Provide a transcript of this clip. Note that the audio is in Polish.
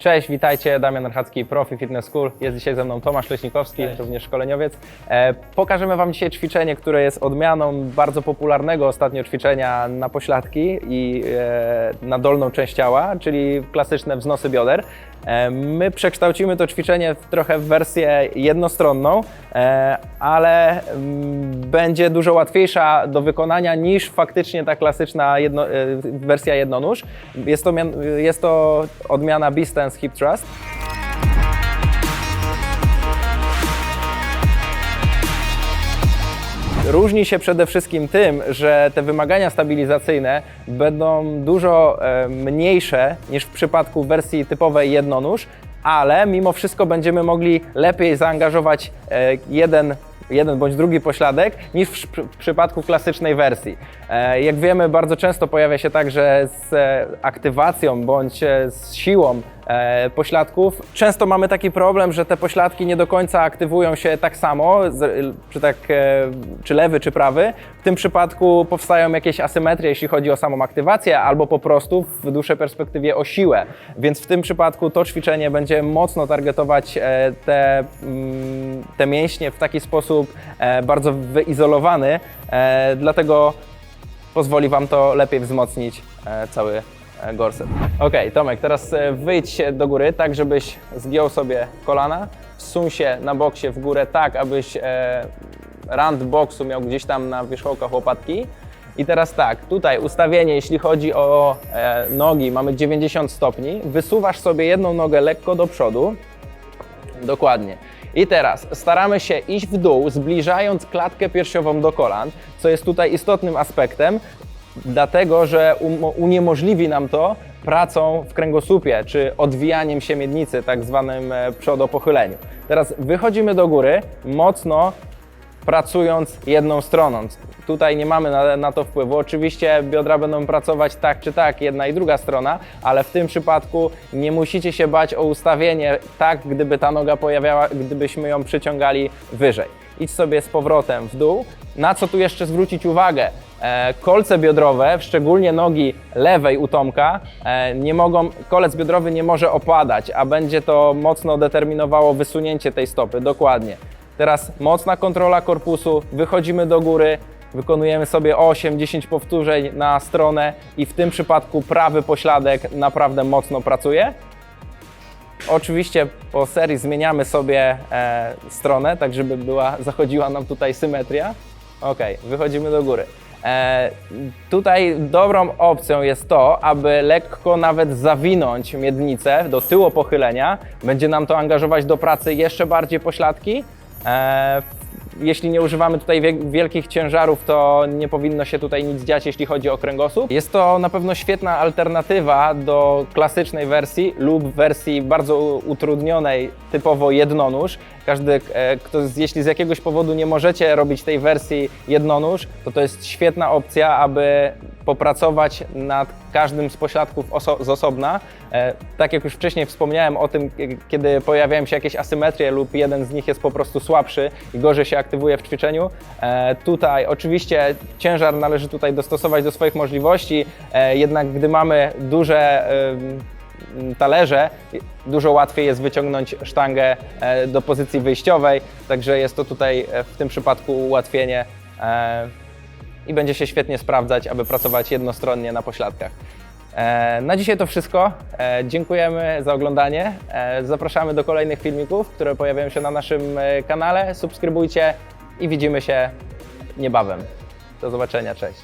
Cześć, witajcie, Damian Archacki, Profi Fitness School. Jest dzisiaj ze mną Tomasz Leśnikowski, również szkoleniowiec. E, pokażemy Wam dzisiaj ćwiczenie, które jest odmianą bardzo popularnego ostatnio ćwiczenia na pośladki i e, na dolną część ciała, czyli klasyczne wznosy bioder. E, my przekształcimy to ćwiczenie w trochę w wersję jednostronną, e, ale mm, będzie dużo łatwiejsza do wykonania niż faktycznie ta klasyczna jedno, e, wersja jednonóż. Jest to, jest to odmiana Beastance Hip Thrust. Różni się przede wszystkim tym, że te wymagania stabilizacyjne będą dużo e, mniejsze niż w przypadku wersji typowej jednonóż, ale mimo wszystko będziemy mogli lepiej zaangażować e, jeden jeden bądź drugi pośladek niż w, w przypadku klasycznej wersji. E, jak wiemy, bardzo często pojawia się tak, że z aktywacją bądź z siłą pośladków często mamy taki problem, że te pośladki nie do końca aktywują się tak samo, czy, tak, e, czy lewy, czy prawy. W tym przypadku powstają jakieś asymetrie, jeśli chodzi o samą aktywację, albo po prostu w dłuższej perspektywie o siłę. Więc w tym przypadku to ćwiczenie będzie mocno targetować e, te, mm, te mięśnie w taki sposób e, bardzo wyizolowany, e, dlatego pozwoli Wam to lepiej wzmocnić e, cały e, gorset. Ok, Tomek, teraz e, wyjdź do góry, tak żebyś zgiął sobie kolana, wsuń się na boksie w górę tak, abyś e, rand boksu miał gdzieś tam na wierzchołkach łopatki. I teraz tak, tutaj ustawienie, jeśli chodzi o e, nogi, mamy 90 stopni, wysuwasz sobie jedną nogę lekko do przodu, Dokładnie. I teraz staramy się iść w dół, zbliżając klatkę piersiową do kolan, co jest tutaj istotnym aspektem, dlatego że uniemożliwi nam to pracą w kręgosłupie, czy odwijaniem się miednicy, tak zwanym e, przodopochyleniu. Teraz wychodzimy do góry, mocno pracując jedną stroną. Tutaj nie mamy na, na to wpływu. Oczywiście biodra będą pracować tak czy tak, jedna i druga strona, ale w tym przypadku nie musicie się bać o ustawienie tak, gdyby ta noga pojawiała, gdybyśmy ją przyciągali wyżej. Idź sobie z powrotem w dół. Na co tu jeszcze zwrócić uwagę? E, kolce biodrowe, szczególnie nogi lewej u Tomka, e, nie mogą, kolec biodrowy nie może opadać, a będzie to mocno determinowało wysunięcie tej stopy. Dokładnie. Teraz mocna kontrola korpusu, wychodzimy do góry, wykonujemy sobie 8-10 powtórzeń na stronę i w tym przypadku prawy pośladek naprawdę mocno pracuje. Oczywiście po serii zmieniamy sobie e, stronę, tak żeby była, zachodziła nam tutaj symetria. Ok, wychodzimy do góry. E, tutaj dobrą opcją jest to, aby lekko nawet zawinąć miednicę do tyłu pochylenia. Będzie nam to angażować do pracy jeszcze bardziej pośladki. E, jeśli nie używamy tutaj wie- wielkich ciężarów, to nie powinno się tutaj nic dziać, jeśli chodzi o kręgosłup. Jest to na pewno świetna alternatywa do klasycznej wersji lub wersji bardzo utrudnionej, typowo jednonóż. Każdy, e, kto, jeśli z jakiegoś powodu nie możecie robić tej wersji jednonóż, to to jest świetna opcja, aby popracować nad każdym z pośladków oso- z osobna. E, tak jak już wcześniej wspomniałem o tym, kiedy pojawiają się jakieś asymetrie lub jeden z nich jest po prostu słabszy i gorzej się aktywuje w ćwiczeniu. E, tutaj oczywiście ciężar należy tutaj dostosować do swoich możliwości, e, jednak gdy mamy duże talerze, dużo łatwiej jest wyciągnąć sztangę do pozycji wyjściowej, także jest to tutaj w tym przypadku ułatwienie i będzie się świetnie sprawdzać, aby pracować jednostronnie na pośladkach. E, Na dzisiaj to wszystko. E, Dziękujemy za oglądanie. E, Zapraszamy do kolejnych filmików, które pojawiają się na naszym kanale. Subskrybujcie i widzimy się niebawem. Do zobaczenia, cześć.